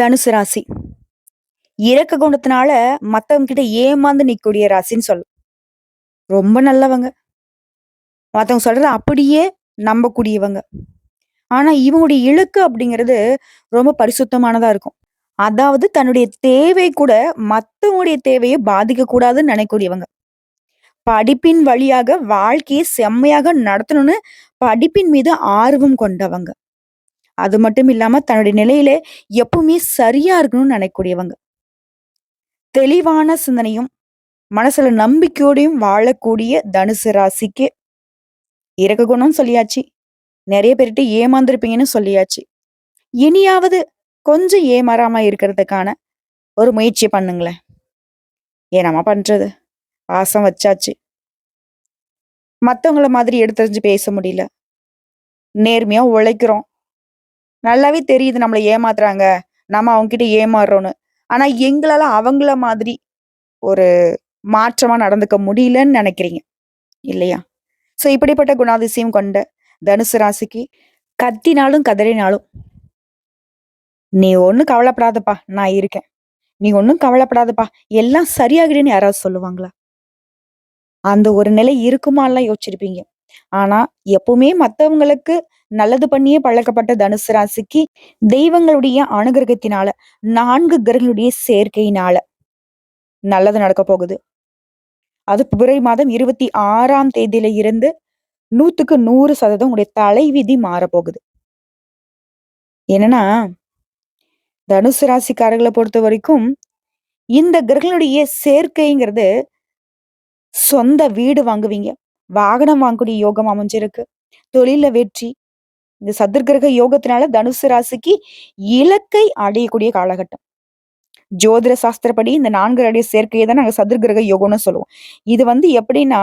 தனுசு ராசி. இறக்க குணத்தினால மத்தவங்க கிட்ட ஏமாந்து நிக்கக்கூடிய ராசின்னு சொல்லும் ரொம்ப நல்லவங்க. மத்தவங்க சொல்றது அப்படியே நம்பக்கூடியவங்க. ஆனா இவங்களுடைய இலக்கு அப்படிங்கிறது ரொம்ப பரிசுத்தமானதா இருக்கும். அதாவது தன்னுடைய தேவை கூட மத்தவங்களுடைய தேவையை பாதிக்க கூடாதுன்னு நினைக்கக்கூடியவங்க. படிப்பின் வழியாக வாழ்க்கையை செம்மையாக நடத்தணும்னு படிப்பின் மீது ஆர்வம் கொண்டவங்க. அது மட்டும் இல்லாம தன்னுடைய நிலையில எப்பவுமே சரியா இருக்கணும்னு நினைக்கக்கூடியவங்க. தெளிவான சிந்தனையும் மனசுல நம்பிக்கையோடையும் வாழக்கூடிய தனுசு ராசிக்கு இறக்க குணம் சொல்லியாச்சு. நிறைய பேர்கிட்ட ஏமாந்துருப்பீங்கன்னு சொல்லியாச்சு. இனியாவது கொஞ்சம் ஏமாறாம இருக்கிறதுக்கான ஒரு முயற்சி பண்ணுங்களேன். ஏனாமா பண்றது? பாசம் வச்சாச்சு. மற்றவங்கள மாதிரி எடுத்தறிஞ்சு பேச முடியல. நேர்மையா உழைக்கிறோம். நல்லாவே தெரியுது நம்மளை ஏமாத்துறாங்க. நம்ம அவங்க ஏமாறுறோன்னு. ஆனா எங்களால அவங்கள மாதிரி ஒரு மாற்றமா நடந்துக்க முடியலன்னு நினைக்கிறீங்க. இல்லையா? ஸோ இப்படிப்பட்ட குணாதிசயம் கொண்ட தனுசு ராசிக்கு கத்தினாலும் கதறினாலும் நீ ஒன்றும் கவலைப்படாதப்பா நான் இருக்கேன். நீ ஒன்றும் கவலைப்படாதப்பா. எல்லாம் சரியாகிடுன்னு யாராவது சொல்லுவாங்களா? அந்த ஒரு நிலை இருக்குமான்லாம் யோசிச்சிருப்பீங்க. ஆனா எப்பவுமே மத்தவங்களுக்கு நல்லது பண்ணியே பழக்கப்பட்ட தனுசு ராசிக்கு தெய்வங்களுடைய அனுகிரகத்தினால நான்கு கிரகங்களுடைய சேர்க்கையினால நல்லது நடக்க போகுது. அது பிப்ரவரி மாதம் இருபத்தி ஆறாம் தேதியில இருந்து நூத்துக்கு நூறு சதவீதம் உங்களுடைய தலைவிதி மாறப்போகுது என்னன்னா தனுசு ராசிக்காரர்களை பொறுத்த வரைக்கும் இந்த கிரகங்களுடைய சேர்க்கைங்கிறது சொந்த வீடு வாங்குவீங்க. வாகனம் வாங்கக்கூடிய யோகம் அமைஞ்சிருக்கு. தொழில வெற்றி. இந்த சதுர்கிரக யோகத்தினால தனுசு ராசிக்கு இலக்கை அடையக்கூடிய காலகட்டம். ஜோதிட சாஸ்திரப்படி இந்த நான்கு அடைய சேர்க்கையை தான் நாங்கள் சதுர்கிரக யோகம்னு சொல்லுவோம். இது வந்து எப்படின்னா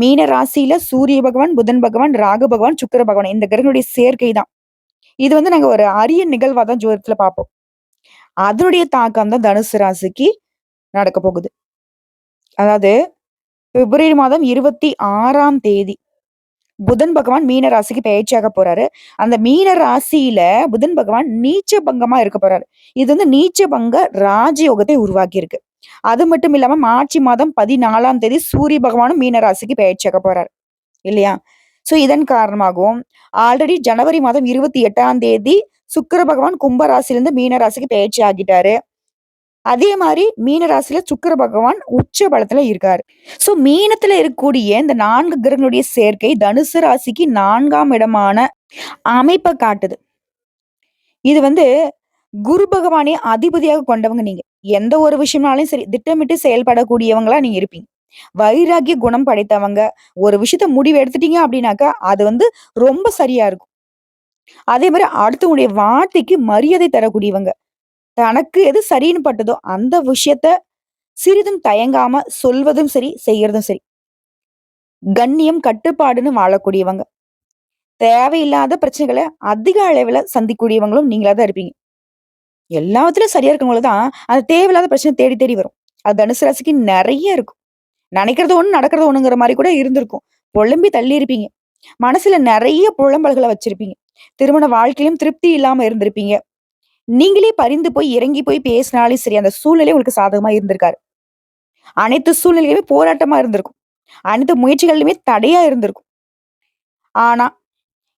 மீன ராசியில சூரிய பகவான் புதன் பகவான் ராகு பகவான் சுக்கிர பகவான் இந்த கிரகங்களுடைய சேர்க்கை தான். இது வந்து நாங்கள் ஒரு அரிய நிகழ்வா தான் ஜோதிடத்துல பார்ப்போம். அதனுடைய தாக்கம் தான் தனுசு ராசிக்கு நடக்க போகுது. அதாவது பிப்ரவரி மாதம் இருபத்தி ஆறாம் தேதி. புதன் பகவான் மீன ராசிக்கு பயிற்சியாக போறாரு. அந்த மீன ராசியில புதன் பகவான் நீச்ச பங்கமா இருக்க போறாரு. இது வந்து நீச்ச பங்க ராஜயோகத்தை உருவாக்கி இருக்கு அது மட்டும் இல்லாம மார்ச் மாதம் பதினாலாம் தேதி சூரிய பகவானும் மீன ராசிக்கு பயிற்சியாக போறாரு. இல்லையா? சோ இதன் காரணமாகவும் ஆல்ரெடி ஜனவரி மாதம் இருபத்தி எட்டாம் தேதி சுக்கிர பகவான் கும்ப ராசியிலிருந்து மீன ராசிக்கு பயிற்சி ஆகிட்டாரு. அதே மாதிரி மீனராசியில சுக்கர பகவான் உச்ச பலத்துல இருக்காரு. சோ மீனத்துல இருக்கக்கூடிய இந்த நான்கு கிரகங்களுடைய சேர்க்கை தனுசு ராசிக்கு நான்காம் இடமான அமைப்பை காட்டுது. இது வந்து குரு பகவானே அதிபதியாக கொண்டவங்க நீங்க. எந்த ஒரு விஷயம்னாலும் சரி திட்டமிட்டு செயல்படக்கூடியவங்களா நீங்க இருப்பீங்க. வைராகிய குணம் படைத்தவங்க. ஒரு விஷயத்த முடிவு எடுத்துட்டீங்க அப்படின்னாக்கா அது வந்து ரொம்ப சரியா இருக்கும். அதே மாதிரி அடுத்தவங்களுடைய வார்த்தைக்கு மரியாதை தரக்கூடியவங்க. தனக்கு எது சரின்னு பட்டதோ அந்த விஷயத்த சிறிதும் தயங்காம சொல்வதும் சரி செய்யறதும் சரி. கண்ணியம் கட்டுப்பாடுன்னு வாழக்கூடியவங்க. தேவையில்லாத பிரச்சனைகளை அதிக அளவுல சந்திக்கூடியவங்களும் நீங்களா தான் இருப்பீங்க. எல்லாத்துலயும் சரியா இருக்கவங்கள தான் அந்த தேவையில்லாத பிரச்சனை தேடி தேடி வரும். அது தனுசு ராசிக்கு நிறைய இருக்கும். நினைக்கிறது ஒண்ணு நடக்கிறது ஒண்ணுங்கிற மாதிரி கூட இருந்திருக்கும். புலம்பி தள்ளி இருப்பீங்க. மனசுல நிறைய புலம்பல்களை வச்சிருப்பீங்க. திருமண வாழ்க்கையிலும் திருப்தி இல்லாம இருந்திருப்பீங்க. நீங்களே பறிந்து போய் இறங்கி போய் பேசினாலே சரி அந்த சூழ்நிலை உங்களுக்கு சாதகமா இருந்திருக்காரு அனைத்து சூழ்நிலையுமே போராட்டமா இருந்திருக்கும். அனைத்து முயற்சிகளிலுமே தடையா இருந்திருக்கும். ஆனா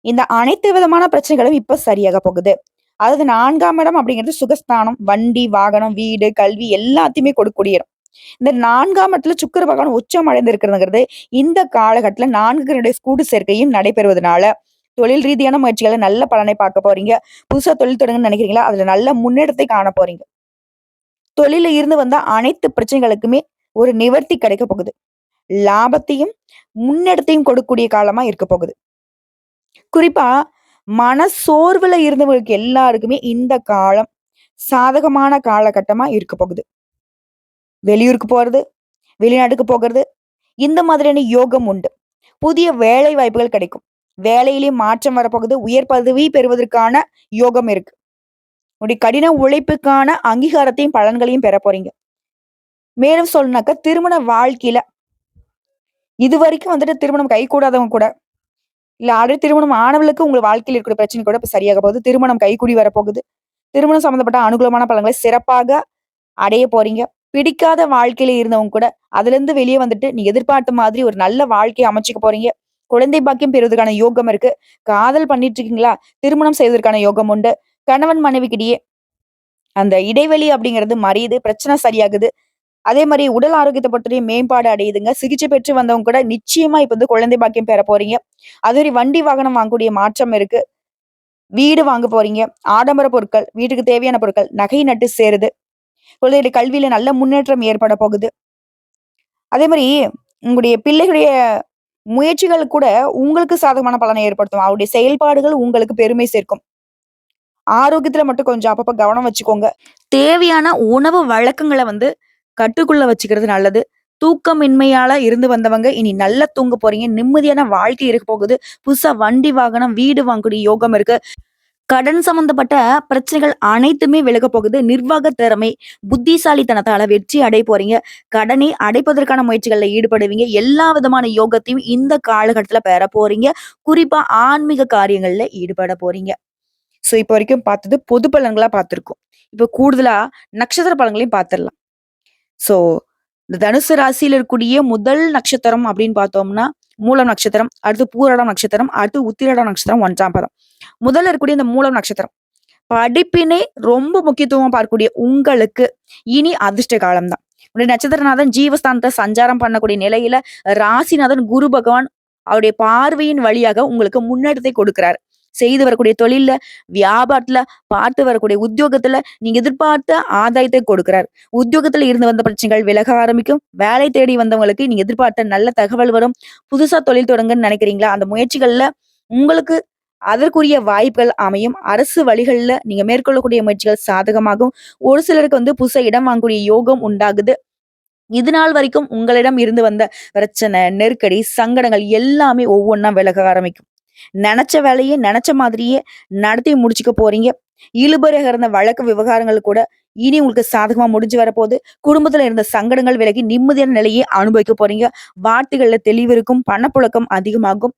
இந்த அனைத்து விதமான பிரச்சனைகளும் இப்ப சரியாக போகுது. அதாவது நான்காம் இடம் அப்படிங்கிறது சுகஸ்தானம் வண்டி வாகனம் வீடு கல்வி எல்லாத்தையுமே கொடுக்கக்கூடிய இடம். இந்த நான்காம் இடத்துல சுக்கர பகவான் உச்சம் அடைந்திருக்கிறதுங்கிறது இந்த காலகட்டத்துல நான்கு கூடு சேர்க்கையும் நடைபெறுவதனால தொழில் ரீதியான முயற்சிகளை நல்ல பலனை பார்க்க போறீங்க. புதுசா தொழில் தொடங்குன்னு நினைக்கிறீங்களா? அதுல நல்ல முன்னேற்றத்தை காண போறீங்க. தொழில இருந்து வந்த அனைத்து பிரச்சனைகளுக்குமே ஒரு நிவர்த்தி கிடைக்க போகுது. லாபத்தையும் முன்னெடுத்தையும் கொடுக்கக்கூடிய காலமா இருக்க போகுது. குறிப்பா மன சோர்வுல இருந்தவங்களுக்கு எல்லாருக்குமே இந்த காலம் சாதகமான காலகட்டமா இருக்க போகுது. வெளியூருக்கு போறது வெளிநாட்டுக்கு போகிறது இந்த மாதிரியான யோகம் உண்டு. புதிய வேலை வாய்ப்புகள் கிடைக்கும். வேலையிலேயே மாற்றம் வரப்போகுது. உயர் பதவி பெறுவதற்கான யோகம் இருக்கு. உடைய கடின உழைப்புக்கான அங்கீகாரத்தையும் பலன்களையும் பெற போறீங்க. மேலும் சொல்லணுனாக்க திருமண வாழ்க்கையில இது வரைக்கும் வந்துட்டு திருமணம் கை கூடாதவங்க கூட இல்ல ஆல்ரெடி திருமணம் ஆனவளுக்கு உங்க வாழ்க்கையில் இருக்கிற பிரச்சனை கூட இப்ப சரியாக போகுது. திருமணம் கைகூடி வரப்போகுது திருமணம் சம்பந்தப்பட்ட அனுகூலமான பலன்களை சிறப்பாக அடைய போறீங்க. பிடிக்காத வாழ்க்கையில இருந்தவங்க கூட அதுல இருந்து வெளியே வந்துட்டு நீ எதிர்பார்த்த மாதிரி ஒரு நல்ல வாழ்க்கையை அமைச்சுக்க போறீங்க. குழந்தை பாக்கியம் பெறுவதற்கான யோகம் இருக்கு. காதல் பண்ணிட்டு இருக்கீங்களா திருமணம் செய்வதற்கான யோகம் உண்டு. கணவன் மனைவிக்கிடையே அந்த இடைவெளி அப்படிங்கிறது மறையுது. பிரச்சனை சரியாகுது. அதே மாதிரி உடல் ஆரோக்கியத்தை பற்றியும் மேம்பாடு அடையுதுங்க. சிகிச்சை பெற்று வந்தவங்க கூட நிச்சயமா இப்ப வந்து குழந்தை பாக்கியம் பெற போறீங்க. அதே வண்டி வாகனம் வாங்கக்கூடிய மாற்றம் இருக்கு. வீடு வாங்க போறீங்க. ஆடம்பர பொருட்கள் வீட்டுக்கு தேவையான பொருட்கள் நகை நட்டு சேருது. குழந்தைகளுடைய கல்வியில நல்ல முன்னேற்றம் ஏற்பட போகுது. அதே மாதிரி உங்களுடைய பிள்ளைகளுடைய முயற்சிகள் கூட உங்களுக்கு சாதகமான பலனை ஏற்படுத்தும். அவருடைய செயல்பாடுகள் உங்களுக்கு பெருமை சேர்க்கும். ஆரோக்கியத்துல மட்டும் கொஞ்சம் அப்பப்ப கவனம் வச்சுக்கோங்க. தேவையான உணவு வழக்கங்களை வந்து கட்டுக்குள்ள வச்சுக்கிறது நல்லது. தூக்கமின்மையால இருந்து வந்தவங்க இனி நல்லா தூங்க போறீங்க. நிம்மதியான வாழ்க்கை இருக்க போகுது. புதுசா வண்டி வாகனம் வீடு வாங்கக்கூடிய யோகம் இருக்கு. கடன் சம்பந்தப்பட்ட பிரச்சனைகள் அனைத்துமே விலக போகுது. நிர்வாக திறமை புத்திசாலித்தனத்தால வெற்றி அடைய போறீங்க. கடனை அடைப்பதற்கான முயற்சிகளில் ஈடுபடுவீங்க. எல்லா விதமான யோகத்தையும் இந்த காலகட்டத்துல பெற போறீங்க. குறிப்பா ஆன்மீக காரியங்கள்ல ஈடுபட போறீங்க. சோ இப்போ வரைக்கும் பார்த்தது பொது பலன்களா பார்த்திருக்கோம். இப்போ கூடுதலா நட்சத்திர பலன்களையும் பார்த்துடலாம். சோ இந்த தனுசு ராசியில இருக்கக்கூடிய முதல் நட்சத்திரம் அப்படின்னு பார்த்தோம்னா மூலம் நட்சத்திரம் அடுத்து பூரடம் நட்சத்திரம் அடுத்து உத்திரடம் நட்சத்திரம் ஒன்றாம் பதம். முதல்ல இருக்கக்கூடிய இந்த மூலம் நட்சத்திரம். படிப்பினை ரொம்ப முக்கியத்துவம் பார்க்கக்கூடிய உங்களுக்கு இனி அதிர்ஷ்ட காலம்தான். உடைய நட்சத்திரநாதன் ஜீவஸ்தானத்தை சஞ்சாரம் பண்ணக்கூடிய நிலையில ராசிநாதன் குரு பகவான் அவருடைய பார்வையின் வழியாக உங்களுக்கு முன்னேற்றத்தை கொடுக்கிறார். செய்து வரக்கூடிய தொழில்ல வியாபாரத்துல பார்த்து வரக்கூடிய உத்தியோகத்துல நீங்க எதிர்பார்த்த ஆதாயத்தை கொடுக்கிறார். உத்தியோகத்துல இருந்து வந்த பிரச்சனைகள் விலக ஆரம்பிக்கும். வேலை தேடி வந்தவங்களுக்கு நீங்க எதிர்பார்த்த நல்ல தகவல் வரும். புதுசா தொழில் தொடங்கன்னு நினைக்கிறீங்களா? அந்த முயற்சிகள்ல உங்களுக்கு அதற்குரிய வாய்ப்புகள் அமையும். அரசு வழிகள்ல நீங்க மேற்கொள்ளக்கூடிய முயற்சிகள் சாதகமாகும். ஒரு சிலருக்கு வந்து புதுசா இடம் வாங்கக்கூடிய யோகம் உண்டாகுது. இது நாள் வரைக்கும் உங்களிடம் இருந்து வந்த பிரச்சனை நெருக்கடி சங்கடங்கள் எல்லாமே ஒவ்வொன்றா விலக ஆரம்பிக்கும். நினைச்ச வேலையை நினைச்ச மாதிரியே நடத்தி முடிச்சுக்க போறீங்க. இழுபறியாக இருந்த வழக்கு விவகாரங்கள் கூட இனி உங்களுக்கு சாதகமா முடிஞ்சு வரப்போகுது. குடும்பத்துல இருந்த சங்கடங்கள் விலகி நிம்மதியான நிலையை அனுபவிக்க போறீங்க. வார்த்தைகள்ல தெளிவு இருக்கும் பணப்புழக்கம் அதிகமாகும்.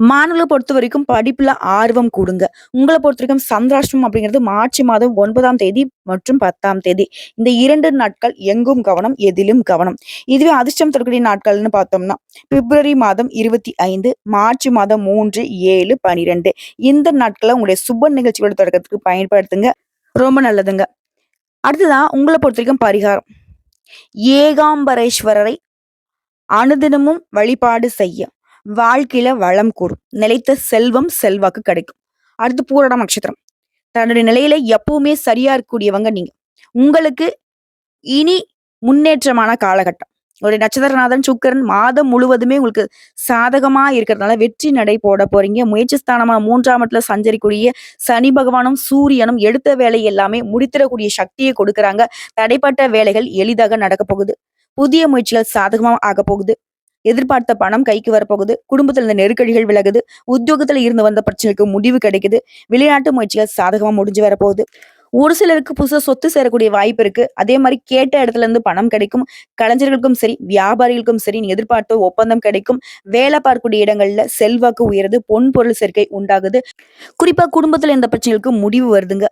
மாணவர்களை பொறுத்த வரைக்கும் படிப்புல ஆர்வம் கூடுங்க. உங்களை பொறுத்த வரைக்கும் சந்திராஷ்டிரம் அப்படிங்கிறது மார்ச் மாதம் ஒன்பதாம் தேதி மற்றும் பத்தாம் தேதி. இந்த இரண்டு நாட்கள் எங்கும் கவனம் எதிலும் கவனம். இதுவே அதிர்ஷ்டம் தரக்கூடிய நாட்கள்னு பார்த்தோம்னா பிப்ரவரி மாதம் இருபத்தி ஐந்து மார்ச் மாதம் மூன்று ஏழு பனிரெண்டு. இந்த நாட்களை உங்களுடைய சுப நிகழ்ச்சிகளோட தொடக்கத்துக்கு பயன்படுத்துங்க. ரொம்ப நல்லதுங்க. அடுத்ததான் உங்களை பொறுத்த வரைக்கும் பரிகாரம். ஏகாம்பரேஸ்வரரை அனுதினமும் வழிபாடு செய்ய. வாழ்க்கையில வளம் கூடும் நிலைத்த செல்வம் செல்வாக்கு கிடைக்கும். அடுத்து பூரடம் நட்சத்திரம். தன்னுடைய நிலையில எப்பவுமே சரியா இருக்கக்கூடியவங்க நீங்க. உங்களுக்கு இனி முன்னேற்றமான காலகட்டம். ஒரு நட்சத்திரநாதன் சுக்கரன் மாதம் முழுவதுமே உங்களுக்கு சாதகமா இருக்கிறதுனால வெற்றி நடை போட போறீங்க. முயற்சி ஸ்தானமா மூன்றாம் இடத்துல சஞ்சரிக்கூடிய சனி பகவானும் சூரியனும் எடுத்த வேலை எல்லாமே முடித்திடக்கூடிய சக்தியை கொடுக்குறாங்க. தடைப்பட்ட வேலைகள் எளிதாக நடக்க போகுது. புதிய முயற்சிகள் சாதகமாக ஆக போகுது. எதிர்பார்த்த பணம் கைக்கு வரப்போகுது. குடும்பத்துல இருந்த நெருக்கடிகள் விலகுது. உத்தியோகத்துல இருந்து வந்த பிரச்சனைக்கு முடிவு கிடைக்குது. வெளிநாட்டு முயற்சிகள் சாதகமா முடிஞ்சு வரப்போகுது. ஒரு சிலருக்கு புதுசா சொத்து சேரக்கூடிய வாய்ப்பு இருக்கு. அதே மாதிரி கேட்ட இடத்துல இருந்து பணம் கிடைக்கும். கலைஞர்களுக்கும் சரி வியாபாரிகளுக்கும் சரி நீ எதிர்பார்த்த ஒப்பந்தம் கிடைக்கும். வேலை பார்க்கக்கூடிய இடங்கள்ல செல்வாக்கு உயருது. பொன் பொருள் சேர்க்கை உண்டாகுது. குறிப்பா குடும்பத்துல இந்த பிரச்சனைகளுக்கு முடிவு வருதுங்க.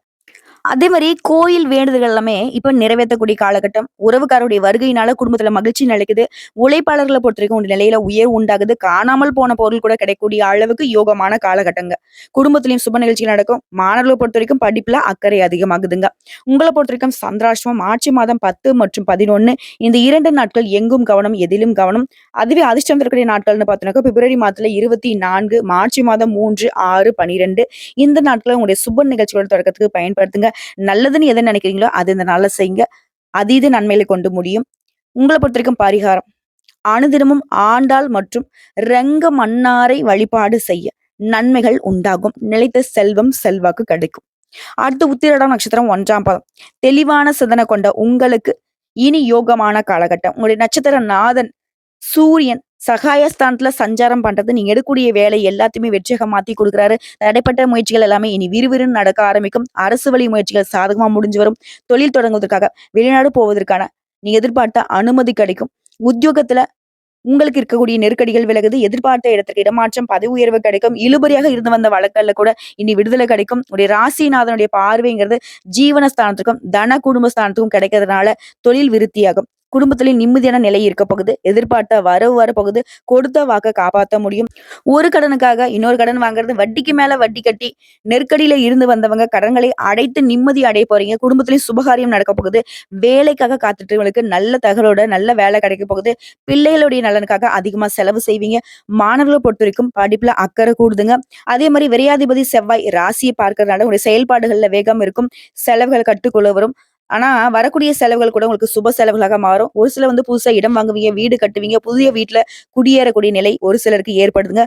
அதே மாதிரி கோயில் வேண்டுதல்கள் எல்லாமே இப்ப நிறைவேற்றக்கூடிய காலகட்டம். உறவுக்காரருடைய வருகையினால குடும்பத்துல மகிழ்ச்சி நிலைக்குது. உழைப்பாளர்களை பொறுத்த வரைக்கும் ஒரு நிலையில உயர் உண்டாகுது. காணாமல் போன பொருள் கூட கிடைக்கக்கூடிய அளவுக்கு யோகமான காலகட்டங்க. குடும்பத்திலையும் சுப நிகழ்ச்சிகள் நடக்கும். மாணவர்களை பொறுத்த வரைக்கும் படிப்புல அக்கறை அதிகமாகுதுங்க. உங்களை பொறுத்த வரைக்கும் சந்திராஷ்டிரமம் மார்ச் மாதம் பத்து மற்றும் பதினொன்னு. இந்த இரண்டு நாட்கள் எங்கும் கவனம் எதிலும் கவனம். அதுவே அதிர்ஷ்டம் தரக்கூடிய நாட்கள்னு பார்த்தோம்னாக்கா பிப்ரவரி மாதத்துல இருபத்தி நான்கு மார்ச் மாதம் மூன்று ஆறு பனிரெண்டு. இந்த நாட்களை உங்களுடைய சுப நிகழ்ச்சிகளோட தொடக்கத்துக்கு பயன்படுத்துங்க. நல்லதுன்னு எதை நினைக்கிறீங்களோ அது இந்த நாள்ல செய்யுங்க. அதீத நன்மையில கொண்டு முடியும். உங்களை பொறுத்த வரைக்கும் பரிகாரம். அனுதினமும் ஆண்டாள் மற்றும் ரங்க மன்னாரை வழிபாடு செய்ய நன்மைகள் உண்டாகும். நிலைத்த செல்வம் செல்வாக்கு கிடைக்கும். அடுத்து உத்திரடம் நட்சத்திரம் ஒன்றாம் பதம். தெளிவான சிந்தனை கொண்ட உங்களுக்கு இனி யோகமான காலகட்டம். உங்களுடைய நட்சத்திர நாதன் சூரியன் சகாயஸ்தானத்துல சஞ்சாரம் பண்றது நீங்க எடுக்கக்கூடிய வேலை எல்லாத்தையுமே வெற்றியாக மாத்தி கொடுக்குறாரு. தடைப்பட்ட முயற்சிகள் எல்லாமே இனி விறுவிறுன்னு நடக்க ஆரம்பிக்கும். அரசு வழி முயற்சிகள் சாதகமா முடிஞ்சு வரும். தொழில் தொடங்குவதற்காக வெளிநாடு போவதற்கான நீங்க எதிர்பார்த்த அனுமதி கிடைக்கும். உத்தியோகத்துல உங்களுக்கு இருக்கக்கூடிய நெருக்கடிகள் விலகுது. எதிர்பார்த்த இடத்துக்கு இடமாற்றம் பதவி உயர்வு கிடைக்கும். இழுபறியாக இருந்து வந்த வழக்கல்ல கூட இனி விடுதலை கிடைக்கும். உடைய ராசிநாதனுடைய பார்வைங்கிறது ஜீவனஸ்தானத்துக்கும் தன குடும்பஸ்தானத்துக்கும் கிடைக்கிறதுனால தொழில் விருத்தியாகும். குடும்பத்திலே நிம்மதியான நிலை இருக்க போகுது. எதிர்பார்த்த வரவு வர போகுது. கொடுத்த வாக்க காப்பாற்ற முடியும். ஒரு கடனுக்காக இன்னொரு கடன் வாங்குறது வட்டிக்கு மேல வட்டி கட்டி நெருக்கடியில இருந்து வந்தவங்க கடன்களை அடைத்து நிம்மதி அடைய போறீங்க. குடும்பத்திலையும் சுபகாரியம் நடக்க போகுது. வேலைக்காக காத்துட்டுவங்களுக்கு நல்ல தகவலோட நல்ல வேலை கிடைக்க போகுது. பிள்ளைகளுடைய நலனுக்காக அதிகமா செலவு செய்வீங்க. மாணவர்களை பொறுத்த வரைக்கும் படிப்புல அக்கறை கூடுதுங்க. அதே மாதிரி விரையாதிபதி செவ்வாய் ராசியை பார்க்கறதுனால உங்களுடைய செயல்பாடுகள்ல வேகம் இருக்கும். செலவுகளை கட்டுக்குள்ள வரும். ஆனா வரக்கூடிய செலவுகள் கூட உங்களுக்கு சுப செலவுகளாக மாறும். ஒரு சிலர் வந்து புதுசா இடம் வாங்குவீங்க வீடு கட்டுவீங்க புதிய வீட்டுல குடியேறக்கூடிய நிலை ஒரு சிலருக்கு ஏற்படுதுங்க.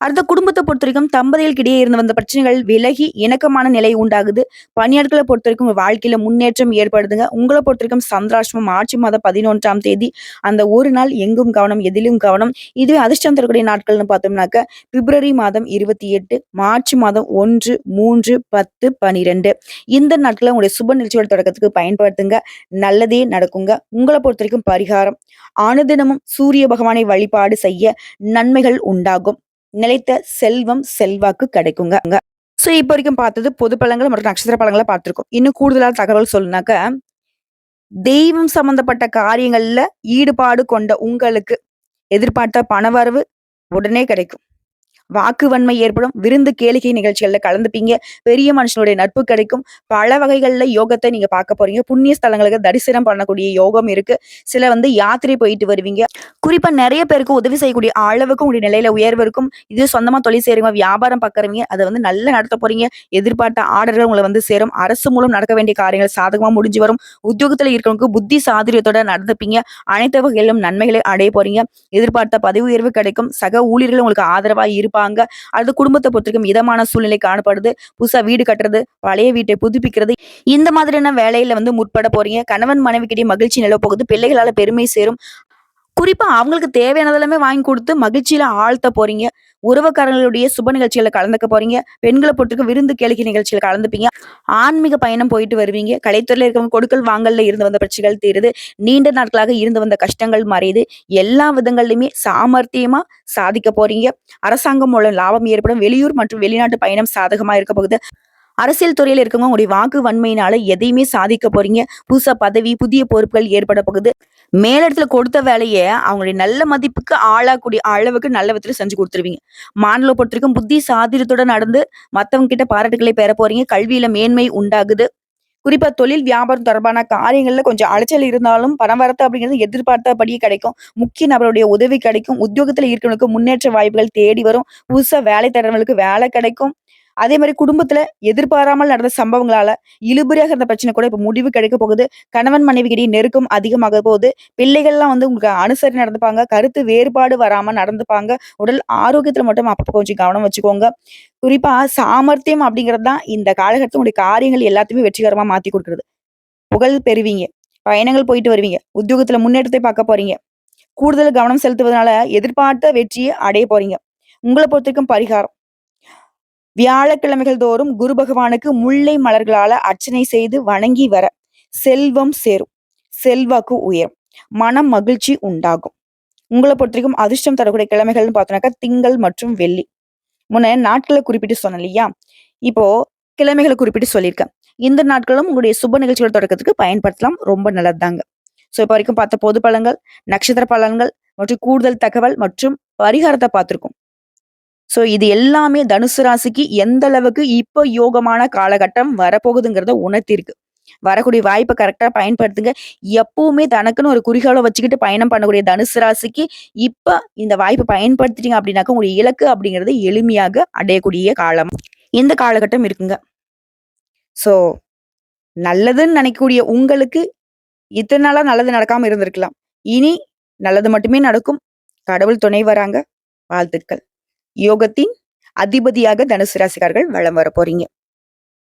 அடுத்த குடும்பத்தை பொறுத்த வரைக்கும் தம்பதிகளுக்கிடையே இருந்து வந்த பிரச்சனைகள் விலகி இணக்கமான நிலை உண்டாகுது. பணியாட்களை பொறுத்த வரைக்கும் வாழ்க்கையில முன்னேற்றம் ஏற்படுதுங்க. உங்களை பொறுத்த வரைக்கும் சந்திராஷ்டமம் ஆட்சி மாதம் பதினொன்றாம் தேதி அந்த ஒரு நாள் எங்கும் கவனம் எதிலும் கவனம். இதுவே அதிர்ஷ்டம் தரக்கூடிய நாட்கள்னு பார்த்தோம்னாக்க பிப்ரவரி மாதம் இருபத்தி எட்டு மார்ச் மாதம் ஒன்று மூன்று பத்து பனிரெண்டு. இந்த நாட்களை உங்களுடைய சுப நிகழ்ச்சியோட தொடக்கத்துக்கு பயன்படுத்துங்க. நல்லதே நடக்குங்க. உங்களை பொறுத்த வரைக்கும் பரிகாரம். அனுதினமும் சூரிய பகவானை வழிபாடு செய்ய நன்மைகள் உண்டாகும். நிலைத்த செல்வம் செல்வாக்கு கிடைக்குங்க. ஸோ இப்போ வரைக்கும் பார்த்தது பொது பழங்கள் மற்றும் நட்சத்திர பழங்களை பார்த்துருக்கோம். இன்னும் கூடுதலான தகவல் சொல்லுனாக்க தெய்வம் சம்பந்தப்பட்ட காரியங்கள்ல ஈடுபாடு கொண்ட உங்களுக்கு எதிர்பார்த்த பணவரவு உடனே கிடைக்கும். வாக்கு வன்மை ஏற்படும். விருந்து கேளிக்கை நிகழ்ச்சிகளில் கலந்துப்பீங்க. பெரிய மனுஷனுடைய நட்பு கிடைக்கும். பல வகைகளில் யோகத்தை நீங்க பார்க்க போறீங்க. புண்ணிய ஸ்தலங்களுக்கு தரிசனம் பண்ணக்கூடிய யோகம் இருக்கு. சில வந்து யாத்திரை போயிட்டு வருவீங்க. குறிப்பா நிறைய பேருக்கு உதவி செய்யக்கூடிய அளவுக்கு உங்களுடைய நிலையில உயர்வு இருக்கும். இது சொந்தமா தொழில் செய்யறவங்க வியாபாரம் பார்க்குறவங்க அதை வந்து நல்லா நடத்த போறீங்க. எதிர்பார்த்த ஆர்டர்கள் உங்களை வந்து சேரும். அரசு மூலம் நடக்க வேண்டிய காரியங்கள் சாதகமா முடிஞ்சு வரும். உத்தியோகத்தில் இருக்கிறவங்களுக்கு புத்தி சாதுரியத்தோட நடந்துப்பீங்க. அனைத்து வகையிலும் நன்மைகளை அடைய போறீங்க. எதிர்பார்த்த பதவி உயர்வு கிடைக்கும். சக ஊழியர்கள் உங்களுக்கு ஆதரவாக இருப்பாங்க இருப்பாங்க. அது குடும்பத்தை பொறுத்திருக்கும் இதமான சூழ்நிலை காணப்படுது. புதுசா வீடு கட்டுறது பழைய வீட்டை புதுப்பிக்கிறது. இந்த மாதிரியான வேலையில வந்து முற்பட போறீங்க. கணவன் மனைவிக்கிட்டே மகிழ்ச்சி நிலவ போகுது. பிள்ளைகளால பெருமை சேரும். குறிப்பா அவங்களுக்கு தேவையானதெல்லாமே வாங்கி கொடுத்து மகிழ்ச்சியில ஆழ்த்த போறீங்க. உறவுக்காரங்களுடைய சுப நிகழ்ச்சிகளை கலந்துக்க போறீங்க. பெண்களை பொறுத்துக்கு விருந்து கேளிக்கை நிகழ்ச்சிகளை கலந்துப்பீங்க. ஆன்மீக பயணம் போயிட்டு வருவீங்க. கலைத்துறையில இருக்கவங்க கொடுக்கல் வாங்கல்ல இருந்து வந்த பிரச்சனைகள் தீருது. நீண்ட நாட்களாக இருந்து வந்த கஷ்டங்கள் மறையுது. எல்லா விதங்கள்லையுமே சாமர்த்தியமா சாதிக்க போறீங்க. அரசாங்கம் மூலம் லாபம் ஏற்படும். வெளியூர் மற்றும் வெளிநாட்டு பயணம் சாதகமா இருக்க போகுது. அரசியல் துறையில் இருக்கவங்க உங்களுடைய வாக்கு வன்மையினால எதையுமே சாதிக்க போறீங்க. புதுசா பதவி புதிய பொறுப்புகள் ஏற்பட போகுது. மேலிடத்துல கொடுத்த வேலையை அவங்களுடைய நல்ல மதிப்புக்கு ஆளாக்கூடிய அளவுக்கு நல்ல விதத்துல செஞ்சு கொடுத்துருவீங்க. மாநில பொறுத்திருக்கும் புத்தி சாதிரத்துடன் நடந்து மத்தவங்க கிட்ட பாராட்டுகளை பெற போறீங்க. கல்வியில மேன்மை உண்டாகுது. குறிப்பா தொழில் வியாபாரம் தொடர்பான காரியங்கள்ல கொஞ்சம் அலைச்சல் இருந்தாலும் பணம் வரத்து அப்படிங்கிறது எதிர்பார்த்தபடியே கிடைக்கும். முக்கிய நபருடைய உதவி கிடைக்கும். உத்தியோகத்துல இருக்கிறவங்களுக்கு முன்னேற்ற வாய்ப்புகள் தேடி வரும். புதுசா வேலை தரவங்களுக்கு வேலை கிடைக்கும். அதே மாதிரி குடும்பத்துல எதிர்பாராமல் நடந்த சம்பவங்களால இழுபறியாக இருந்த பிரச்சனை கூட இப்ப முடிவு கிடைக்க போகுது. கணவன் மனைவிகிடையே நெருக்கம் அதிகமாக போகுது. பிள்ளைகள்லாம் வந்து உங்களுக்கு அனுசரி நடந்துப்பாங்க. கருத்து வேறுபாடு வராம நடந்துப்பாங்க. உடல் ஆரோக்கியத்துல மட்டும் அப்பப்போ கொஞ்சம் கவனம் வச்சுக்கோங்க. குறிப்பா சாமர்த்தியம் அப்படிங்கிறது தான் இந்த காலகட்டத்தினுடைய காரியங்கள் எல்லாத்தையுமே வெற்றிகரமா மாத்தி கொடுக்குறது. புகழ் பெறுவீங்க. பயணங்கள் போயிட்டு வருவீங்க. உத்தியோகத்துல முன்னேற்றத்தை பார்க்க போறீங்க. கூடுதல் கவனம் செலுத்துவதனால எதிர்பார்த்த வெற்றியை அடைய போறீங்க. உங்களை பொறுத்திருக்கும் பரிகாரம். வியாழக்கிழமைகள் தோறும் குரு பகவானுக்கு முல்லை மலர்களால அர்ச்சனை செய்து வணங்கி வர செல்வம் சேரும். செல்வாக்கு உயரும். மனம் மகிழ்ச்சி உண்டாகும். உங்களை பொறுத்தவரைக்கும் அதிர்ஷ்டம் தரக்கூடிய கிழமைகள்னு பார்த்தோம்னாக்கா திங்கள் மற்றும் வெள்ளி. முன்ன நாட்களை குறிப்பிட்டு சொன்னேன் இல்லையா? இப்போ கிழமைகளை குறிப்பிட்டு சொல்லியிருக்கேன். இந்த நாட்களும் உங்களுடைய சுப நிகழ்ச்சிகள் தொடக்கத்துக்கு பயன்படுத்தலாம். ரொம்ப நல்லதுதாங்க. ஸோ இப்போ வரைக்கும் பார்த்த பொது பலன்கள் நட்சத்திர பலன்கள் மற்றும் கூடுதல் தகவல் மற்றும் பரிகாரத்தை பார்த்திருக்கோம். சோ இது எல்லாமே தனுசு ராசிக்கு எந்த அளவுக்கு இப்ப யோகமான காலகட்டம் வரப்போகுதுங்கிறத உணர்த்திருக்கு. வரக்கூடிய வாய்ப்பை கரெக்டா பயன்படுத்துங்க. எப்பவுமே தனக்குன்னு ஒரு குறிக்கோளை வச்சுக்கிட்டு பயணம் பண்ணக்கூடிய தனுசு ராசிக்கு இப்ப இந்த வாய்ப்பை பயன்படுத்திட்டீங்க அப்படின்னாக்க உங்களுடைய இலக்கு அப்படிங்கிறது எளிமையாக அடையக்கூடிய காலம். இந்த காலகட்டம் இருக்குங்க. சோ நல்லதுன்னு நினைக்கக்கூடிய உங்களுக்கு இத்தனை நாளா நல்லது நடக்காம இருந்திருக்கலாம். இனி நல்லது மட்டுமே நடக்கும். கடவுள் துணை வராங்க. வாழ்த்துக்கள். யோகத்தின் அதிபதியாக தனுசு ராசிக்காரர்கள் வளம் வர போறீங்க